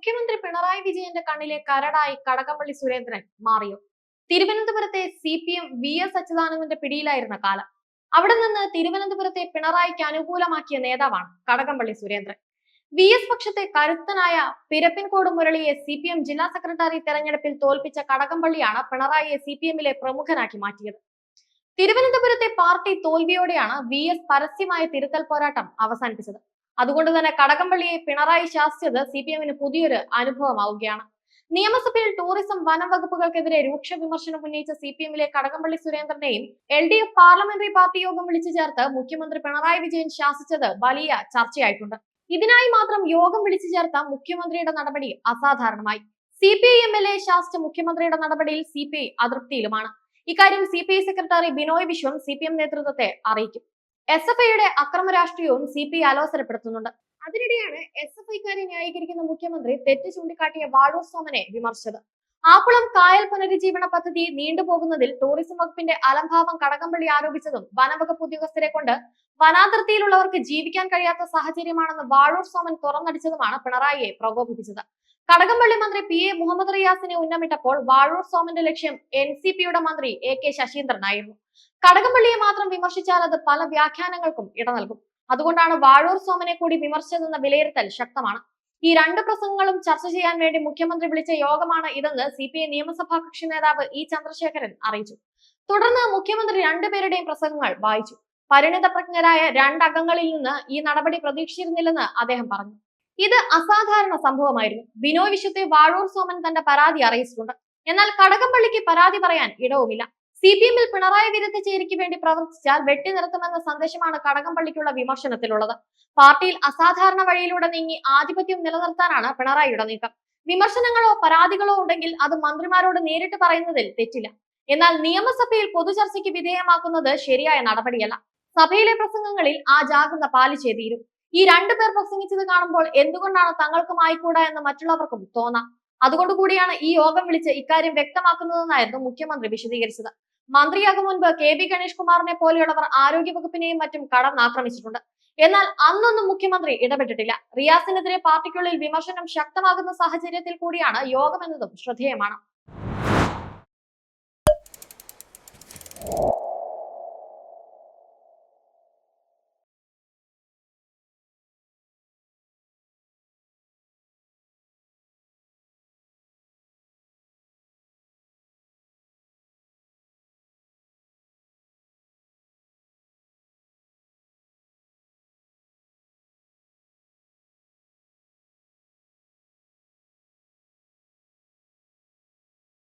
മുഖ്യമന്ത്രി പിണറായി വിജയന്റെ കണ്ണിലെ കരടായി കടകംപള്ളി സുരേന്ദ്രൻ മാറിയോ? തിരുവനന്തപുരത്തെ C P M V S അച്യുതാനന്ദന്റെ പിടിയിലായിരുന്ന കാലം. അവിടെ നിന്ന് തിരുവനന്തപുരത്തെ പിണറായിക്ക് അനുകൂലമാക്കിയ നേതാവാണ് കടകംപള്ളി സുരേന്ദ്രൻ. വി എസ് പക്ഷത്തെ കരുത്തനായ പിരപ്പിൻകോട് മുരളിയെ സി പി എം ജില്ലാ സെക്രട്ടറി തെരഞ്ഞെടുപ്പിൽ തോൽപ്പിച്ച കടകംപള്ളിയാണ് പിണറായിയെ സി പി എമ്മിലെ പ്രമുഖനാക്കി മാറ്റിയത്. തിരുവനന്തപുരത്തെ പാർട്ടി തോൽവിയോടെയാണ് വി എസ് പരസ്യമായ തിരുത്തൽ പോരാട്ടം അവസാനിപ്പിച്ചത്. അതുകൊണ്ട് തന്നെ കടകംപള്ളിയെ പിണറായി ശാസിച്ചത് സി പി എമ്മിന് പുതിയൊരു അനുഭവമാവുകയാണ്. നിയമസഭയിൽ ടൂറിസം വനം വകുപ്പുകൾക്കെതിരെ രൂക്ഷ വിമർശനം ഉന്നയിച്ച സി പി എമ്മിലെ Kadakampally സുരേന്ദ്രനെയും L D F parliamentary party യോഗം വിളിച്ചു ചേർത്ത് മുഖ്യമന്ത്രി പിണറായി വിജയൻ ശാസിച്ചത് വലിയ ചർച്ചയായിട്ടുണ്ട്. ഇതിനായി മാത്രം യോഗം വിളിച്ചു ചേർത്ത മുഖ്യമന്ത്രിയുടെ നടപടി അസാധാരണമായി. C P I M L A ശാസിച്ച മുഖ്യമന്ത്രിയുടെ നടപടിയിൽ സി പി ഐ അതൃപ്തിയിലുമാണ്. ഇക്കാര്യം C P I secretary Binoy Viswam C P M നേതൃത്വത്തെ അറിയിക്കും. എസ് എഫ് ഐയുടെ അക്രമ രാഷ്ട്രീയവും സി പി ഐ അലോസരപ്പെടുത്തുന്നുണ്ട്. അതിനിടെയാണ് എസ് എഫ് ഐക്കാരെ ന്യായീകരിക്കുന്ന മുഖ്യമന്ത്രി തെറ്റ് ചൂണ്ടിക്കാട്ടിയ വാഴൂർ സോമനെ വിമർശിച്ചത്. ആക്കുളം കായൽ പുനരുജ്ജീവന പദ്ധതി നീണ്ടുപോകുന്നതിൽ ടൂറിസം വകുപ്പിന്റെ അലംഭാവം കടകംപള്ളി ആരോപിച്ചതും വനവകുപ്പ് ഉദ്യോഗസ്ഥരെ കൊണ്ട് വനാതിർത്തിയിലുള്ളവർക്ക് ജീവിക്കാൻ കഴിയാത്ത സാഹചര്യമാണെന്ന് വാഴൂർ സോമൻ തുറന്നടിച്ചതുമാണ് പിണറായിയെ പ്രകോപിപ്പിച്ചത്. കടകംപള്ളി മന്ത്രി പി എ മുഹമ്മദ് റിയാസിനെ ഉന്നമിട്ടപ്പോൾ വാഴൂർ സോമന്റെ ലക്ഷ്യം എൻ സി പിയുടെ മന്ത്രി എ കെ ശശീന്ദ്രനായിരുന്നു കടകംപള്ളിയെ മാത്രം വിമർശിച്ചാൽ അത് പല വ്യാഖ്യാനങ്ങൾക്കും ഇട നൽകും. അതുകൊണ്ടാണ് വാഴൂർ സോമനെ കൂടി വിമർശിച്ചതെന്ന വിലയിരുത്തൽ ശക്തമാണ്. ഈ രണ്ട് പ്രസംഗങ്ങളും ചർച്ച ചെയ്യാൻ വേണ്ടി മുഖ്യമന്ത്രി വിളിച്ച യോഗമാണ് ഇതെന്ന് സി പി ഐ നിയമസഭാ കക്ഷി നേതാവ് ഇ ചന്ദ്രശേഖരൻ അറിയിച്ചു. തുടർന്ന് മുഖ്യമന്ത്രി രണ്ടുപേരുടെയും പ്രസംഗങ്ങൾ വായിച്ചു. പരിണിതപ്രജ്ഞരായ രണ്ടംഗങ്ങളിൽ നിന്ന് ഈ നടപടി പ്രതീക്ഷിച്ചിരുന്നില്ലെന്ന് അദ്ദേഹം പറഞ്ഞു. ഇത് അസാധാരണ സംഭവമായിരുന്നു. ബിനോയ് വിശ്വത്തെ വാഴൂർ സോമൻ തന്റെ പരാതി അറിയിച്ചിട്ടുണ്ട്. എന്നാൽ കടകംപള്ളിക്ക് പരാതി പറയാൻ ഇടവുമില്ല. സി പി എമ്മിൽ പിണറായി വിരുദ്ധ ചേരിക്ക് വേണ്ടി പ്രവർത്തിച്ചാൽ വെട്ടി നിർത്തുമെന്ന സന്ദേശമാണ് കടകംപള്ളിക്കുള്ള വിമർശനത്തിലുള്ളത്. പാർട്ടിയിൽ അസാധാരണ വഴിയിലൂടെ നീങ്ങി ആധിപത്യം നിലനിർത്താനാണ് പിണറായിയുടെ നീക്കം. വിമർശനങ്ങളോ പരാതികളോ ഉണ്ടെങ്കിൽ അത് മന്ത്രിമാരോട് നേരിട്ട് പറയുന്നതിൽ തെറ്റില്ല. എന്നാൽ നിയമസഭയിൽ പൊതുചർച്ചയ്ക്ക് വിധേയമാക്കുന്നത് ശരിയായ നടപടിയല്ല. സഭയിലെ പ്രസംഗങ്ങളിൽ ആ ജാഗ്രത പാലിച്ചേ തീരും. ഈ രണ്ടു പേർ പ്രസംഗിച്ചത് കാണുമ്പോൾ എന്തുകൊണ്ടാണ് തങ്ങൾക്കും ആയിക്കൂടാ എന്ന് മറ്റുള്ളവർക്കും തോന്നാം. അതുകൊണ്ടുകൂടിയാണ് ഈ യോഗം വിളിച്ച് ഇക്കാര്യം വ്യക്തമാക്കുന്നതെന്നായിരുന്നു മുഖ്യമന്ത്രി വിശദീകരിച്ചത്. മന്ത്രിയാകും മുൻപ് കെ ബി ഗണേഷ് കുമാറിനെ പോലെയുള്ളവർ ആരോഗ്യവകുപ്പിനെയും മറ്റും കടന്നാക്രമിച്ചിട്ടുണ്ട് എന്നാൽ അന്നൊന്നും മുഖ്യമന്ത്രി ഇടപെട്ടിട്ടില്ല. റിയാസിനെതിരെ പാർട്ടിക്കുള്ളിൽ വിമർശനം ശക്തമാകുന്ന സാഹചര്യത്തിൽ കൂടിയാണ് യോഗമെന്നതും ശ്രദ്ധേയമാണ്.